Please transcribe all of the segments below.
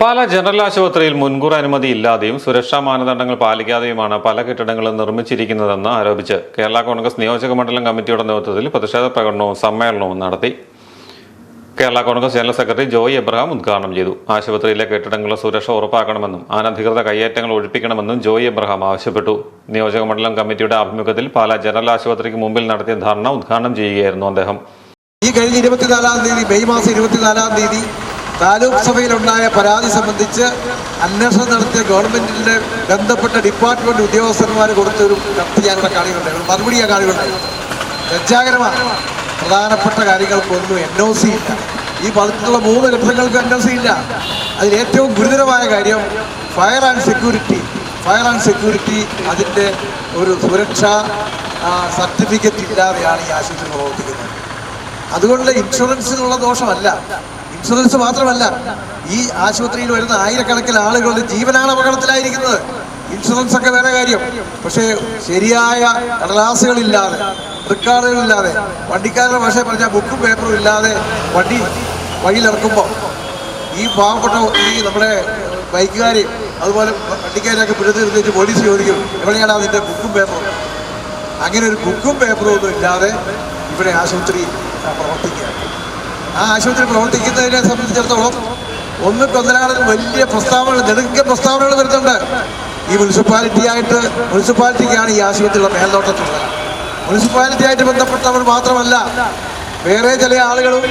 പാല general ആശുപത്രിയിൽ മുൻകൂർ അനുമതി ഇല്ലാതെയും സുരക്ഷാ മാനദണ്ഡങ്ങൾ പാലിക്കാതെയുമാണ് പല കെട്ടിടങ്ങളും നിർമ്മിച്ചിരിക്കുന്നതെന്ന് ആരോപിച്ച് കേരള കോൺഗ്രസ് നിയോജക മണ്ഡലം കമ്മിറ്റിയുടെ നേതൃത്വത്തിൽ പ്രതിഷേധ പ്രകടനവും സമ്മേളനവും നടത്തി. കേരള കോൺഗ്രസ് ജനറൽ സെക്രട്ടറി ജോയ് എബ്രഹാം ഉദ്ഘാടനം ചെയ്തു. ആശുപത്രിയിലെ കെട്ടിടങ്ങളുടെ സുരക്ഷ ഉറപ്പാക്കണമെന്നും അനധികൃത കയ്യേറ്റങ്ങൾ ഒഴിപ്പിക്കണമെന്നും ജോയ് എബ്രഹാം ആവശ്യപ്പെട്ടു. നിയോജക മണ്ഡലം കമ്മിറ്റിയുടെ ആഭിമുഖ്യത്തിൽ പാല ജനറൽ ആശുപത്രിക്ക് മുമ്പിൽ നടത്തിയ ധർണ ഉദ്ഘാടനം ചെയ്യുകയായിരുന്നു അദ്ദേഹം. ഈ കഴിഞ്ഞ ഇരുപത്തിനാലാം തീയതി മെയ് മാസം ഇരുപത്തിനാലാം തീയതി താലൂക്ക് സഭയിലുണ്ടായ പരാതി സംബന്ധിച്ച് അന്വേഷണം നടത്തിയ ഗവൺമെന്റിന്റെ ബന്ധപ്പെട്ട ഡിപ്പാർട്ട്മെന്റ് ഉദ്യോഗസ്ഥന്മാർ കൊടുത്തൊരു കത്ത് ഞാനിവിടെ കാണുകയുണ്ടായി ഒരു മറുപടി ഞാൻ കാണുകയുണ്ടായി ലജ്ജാകരമാണ്. പ്രധാനപ്പെട്ട കാര്യങ്ങൾക്കൊന്നും എൻ ഒ സി ഇല്ല. ഈ പറഞ്ഞിട്ടുള്ള മൂന്ന് ലക്ഷങ്ങൾക്ക് എൻ ഒ സി ഇല്ല. അതിൽ ഏറ്റവും ഗുരുതരമായ കാര്യം fire and security. Fire and security അതിന്റെ ഒരു സുരക്ഷാ സർട്ടിഫിക്കറ്റ് ഇല്ലാതെയാണ് ഈ ആശുപത്രി പ്രവർത്തിക്കുന്നത്. അതുകൊണ്ട് ഇൻഷുറൻസിനുള്ള ദോഷമല്ല. ഇൻഷുറൻസ് മാത്രമല്ല ഈ ആശുപത്രിയിൽ വരുന്ന ആയിരക്കണക്കിന് ആളുകളുടെ ജീവനാണ് അപകടത്തിലായിരിക്കുന്നത്. ഇൻഷുറൻസ് ഒക്കെ വേറെ കാര്യം. പക്ഷേ ശരിയായ കടലാസുകളില്ലാതെ റിക്കാർഡുകളില്ലാതെ വണ്ടിക്കാരുടെ ഭാഷ പറഞ്ഞാൽ ബുക്കും പേപ്പറും ഇല്ലാതെ വണ്ടി വഴിയിലിറക്കുമ്പോൾ ഈ പാവപ്പെട്ട ഈ നമ്മുടെ ബൈക്കുകാരെയും അതുപോലെ വണ്ടിക്കാരെയൊക്കെ പിടിച്ചു നിർത്തിയിട്ട് പോലീസ് ചോദിക്കും എവിടെയാണ് അതിന്റെ ബുക്കും പേപ്പറും? അങ്ങനെ ഒരു ബുക്കും പേപ്പറും ഒന്നും ഇല്ലാതെ ഇവിടെ ആശുപത്രി പ്രവർത്തിക്കുക ആ ആശുപത്രി പ്രവർത്തിക്കുന്നതിനെ സംബന്ധിച്ചിടത്തോളം ഒന്ന് കൊന്നനാളിൽ വലിയ പ്രസ്താവനകൾ നെടുങ്ക പ്രസ്താവനകൾ വരുന്നുണ്ട്. ഈ മുനിസിപ്പാലിറ്റി ആയിട്ട് മുനിസിപ്പാലിറ്റിക്കാണ് ഈ ആശുപത്രിയുടെ മേൽനോട്ടത്തിലുള്ളത് മുനിസിപ്പാലിറ്റി ആയിട്ട് ബന്ധപ്പെട്ടവർ മാത്രമല്ല വേറെ ചില ആളുകളും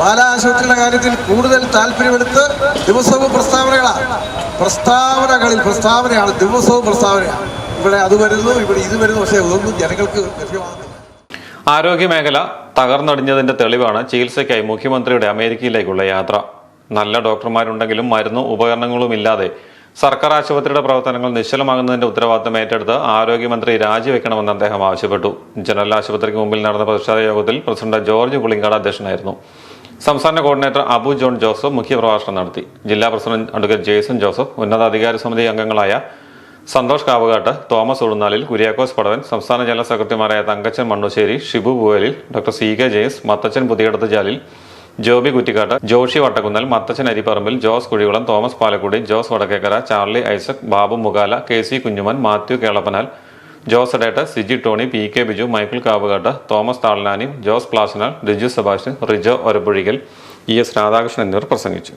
പാലാ ആശുപത്രിയുടെ കാര്യത്തിൽ കൂടുതൽ താല്പര്യമെടുത്ത് ദിവസവും പ്രസ്താവനകളാണ്. പ്രസ്താവനകളിൽ പ്രസ്താവനയാണ് ദിവസവും പ്രസ്താവനയാണ്. ഇവിടെ അത് വരുന്നു ഇവിടെ ഇത് വരുന്നു പക്ഷേ ഇതൊന്നും ജനങ്ങൾക്ക് ലഭ്യമാകുന്നില്ല. ആരോഗ്യമേഖല തകർന്നടിഞ്ഞതിന്റെ തെളിവാണ് ചികിത്സയ്ക്കായി മുഖ്യമന്ത്രിയുടെ അമേരിക്കയിലേക്കുള്ള യാത്ര. നല്ല ഡോക്ടർമാരുണ്ടെങ്കിലും മരുന്നും ഉപകരണങ്ങളും ഇല്ലാതെ സർക്കാർ ആശുപത്രിയുടെ പ്രവർത്തനങ്ങൾ നിശ്ചലമാകുന്നതിന്റെ ഉത്തരവാദിത്തം ഏറ്റെടുത്ത് ആരോഗ്യമന്ത്രി രാജിവെക്കണമെന്ന് അദ്ദേഹം ആവശ്യപ്പെട്ടു. ജനറൽ ആശുപത്രിക്ക് മുമ്പിൽ നടന്ന പ്രതിഷേധ യോഗത്തിൽ പ്രസിഡന്റ് ജോർജ് പുളിങ്കാട് അധ്യക്ഷനായിരുന്നു. സംസ്ഥാന കോർഡിനേറ്റർ അബു ജോൺ ജോസഫ് മുഖ്യപ്രഭാഷണം നടത്തി. ജില്ലാ പ്രസിഡന്റ് അഡ്വക്കേറ്റ് ജെയ്സൺ ജോസഫ് ഉന്നതാധികാര സമിതി അംഗങ്ങളായ സന്തോഷ് കാവുകാട്ട് തോമസ് ഉഴുന്നാലിൽ കുര്യാക്കോസ് പടവൻ സംസ്ഥാന ജനറൽ സെക്രട്ടറിമാരായ Thankachan Mannusseri Shibu Poovalil doctor C K James Mathachan Puthiyadath Jalil Joby Kuttikattu Joshy Vattakunnel Mathachan Aripparambil Jose Kuzhikulam Thomas Palakkudy Jose Vadakkekara Charly Isaac Babu Mugala K C Kunjumon Mathew Kelappanal Jose Detta Siji Tony P K Biju Michael Kavukattu Thomas Thalanani Jose Plasanal Riju Sebastian Rijo Orappuzhikal E S Radhakrishnan എന്നിവർ പ്രസംഗിച്ചു.